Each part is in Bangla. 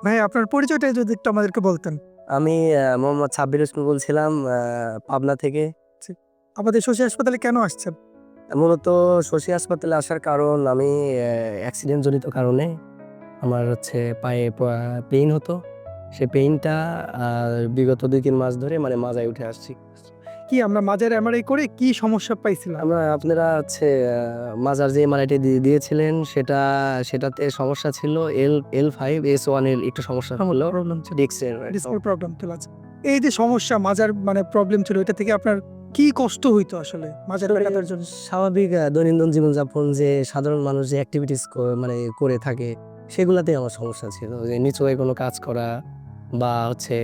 ভাই আপনার পরিচয়টা যদি একটু আমাদেরকে বলতেন। আমি মোহাম্মদ সাব্বির হোসেন বলছিলাম পাবনা থেকে। আমাদের শশী হাসপাতালে কেন আসছেন? মূলত শশী হাসপাতালে আসার কারণ আমি অ্যাক্সিডেন্ট জনিত কারণে আমার হচ্ছে পায়ে পেইন হতো। সে পেইনটা বিগত দুই তিন মাস ধরে মানে মাজায় উঠে আসছি। কি আমরা মাঝের এমআরআই করে কি সমস্যা পাইছিলাম? আমরা আপনারা হচ্ছে মাজার যে এমআরআইটি দিয়েছিলেন সেটা সেটাতে সমস্যা ছিল এল এল ফাইভ এস ওয়ানের একটু সমস্যা হলো। প্রবলেম ছিল। ডিস্কের প্রবলেম ছিল আচ্ছা। এই যে সমস্যা মাজার মানে প্রবলেম ছিল এটা থেকে আপনার কি কষ্ট হইতো আসলে মাজার ব্যথার জন্য? স্বাভাবিক দৈনন্দিন জীবনযাপন যে সাধারণ মানুষ যে অ্যাক্টিভিটিস মানে করে থাকে সেগুলাতে আমার সমস্যা ছিল। যে নিচু হয়ে কোনো কাজ করা বা হচ্ছে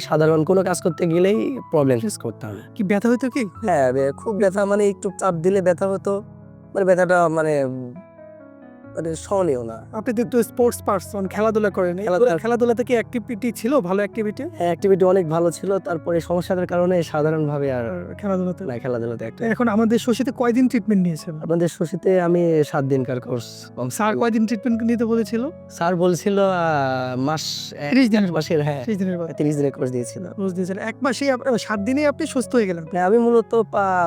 সাধারণ কোনো কাজ করতে গেলেই প্রবলেম ফেস করতে হবে। কি ব্যথা হতো কি? হ্যাঁ খুব ব্যথা মানে একটু চাপ দিলে ব্যথা হতো। মানে ব্যথাটা মানে মানে সহনীয় না। আপনি তো স্পোর্টস পারসন খেলাধুলা করেন। খেলাধুলা- খেলাধুলাতে কি অ্যাক্টিভিটি ছিল ভালো অ্যাক্টিভিটি অ্যাক্টিভিটি অনেক ভালো ছিল। তারপরে সমস্যাটার কারণে সাধারণভাবে আর খেলাধুলাতে? না খেলাধুলাতে একটা এখন আমাদের শশীতে কয়দিন ট্রিটমেন্ট নিয়েছেন? আপনাদের শশীতে আমি সাত দিনকার কোর্স স্যার কয়দিন ট্রিটমেন্ট নিতে বলেছিল? স্যার বলছিল মাস 30 দিনের মাসের হ্যাঁ। সেই দিনের বাদ তিরিশ দিনের কোর্স দিয়েছিল। রোজ দিয়েছেন এক মাসেই সাত দিনেই আপনি সুস্থ হয়ে গেলেন? মানে আমি মূলত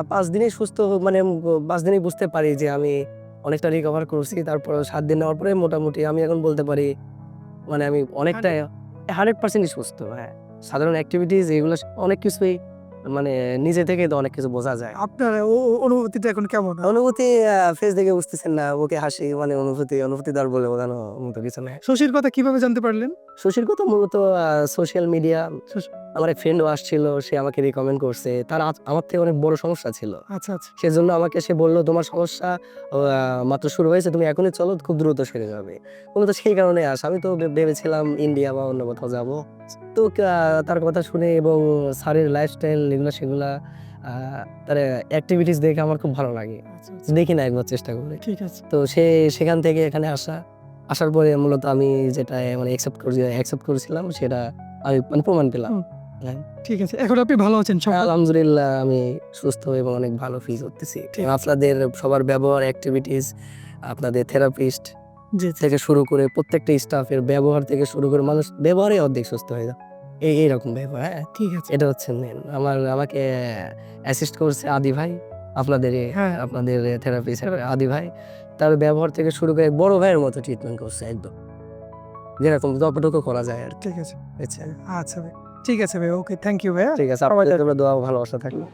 পাঁচ দিনে সুস্থ মানে পাঁচ দিনেই বুঝতে পারি যে আমি অনেকটা রিকভার করছি তারপর সাত দিন নেওয়ার পরে মোটামুটি আমি এখন বলতে পারি মানে আমি অনেকটা হান্ড্রেড। পার্সেন্টই সুস্থ হ্যাঁ। সাধারণ অ্যাক্টিভিটিস এগুলো অনেক কিছুই মানে নিজে থেকে তো অনেক কিছু বোঝা যায়। আপনার অনুভূতিটা এখন কেমন? অনুভূতি ফেস দেখে বুঝতেছেন না ওকে হাসি মানে অনুভূতি অনুভূতি দ্বার বলে বোঝানো মতো কিছু নেই শশীর কথা কীভাবে জানতে পারলেন? শশীর কথা মূলত সোশ্যাল মিডিয়া আমার এক ফ্রেন্ডও আসছিল সে আমাকে রিকমেন্ড করছে। তার আমার থেকে অনেক বড় সমস্যা ছিল। আচ্ছা আচ্ছা। সেজন্য আমাকে সে বলল তোমার সমস্যা মাত্র শুরু হয়েছে তুমি এখনই চলো খুব দ্রুত সেরে যাবে। মূলত সেই কারণে আস। আমি তো ভেবেছিলাম ইন্ডিয়া বা অন্য কোথাও যাব। তো তার কথা শুনে এবং স্যারের লাইফস্টাইল এগুলো সেগুলা তার অ্যাক্টিভিটিস দেখে আমার খুব ভালো লাগে। আচ্ছা, আচ্ছা। দেখি না একবার চেষ্টা করে। ঠিক আছে। তো সে সেখান থেকে এখানে আসা। আসার পরে মূলত আমি যেটা মানে অ্যাকসেপ্ট করে অ্যাকসেপ্ট করেছিলাম সেটা আমি মানে প্রমাণ পেলাম। ঠিক আছে এখন আপনি ভালো আছেন? আলহামদুলিল্লাহ আমি সুস্থ এবং অনেক ভালো ফিল করতেছি। আপনাদের সবার ব্যবহার অ্যাক্টিভিটিস আপনাদের থেরাপিস্ট জি। থেকে শুরু করে প্রত্যেকটা স্টাফের ব্যবহার থেকে শুরু করে মানুষ ব্যবহারে অর্ধেক সুস্থ হয়ে যায় এই এইরকম ব্যবহার হ্যাঁ? ঠিক আছে। এটা হচ্ছে মেন আমার আমাকে অ্যাসিস্ট করছে আদি ভাই আপনাদের হ্যাঁ। আপনাদের থেরাপিস্ট আদি ভাই। তার ব্যবহার থেকে শুরু করে বড় ভাইয়ের মতো ট্রিটমেন্ট করছে একদম। যেরকম যতটুকু করা যায় আর ঠিক আছে। আচ্ছা আচ্ছা ভাই। ঠিক আছে ভাই ওকে থ্যাংক ইউ ভাইয়া। ঠিক আছে আপনাদের তোমরা দোয়া ও ভালোবাসা থাকবে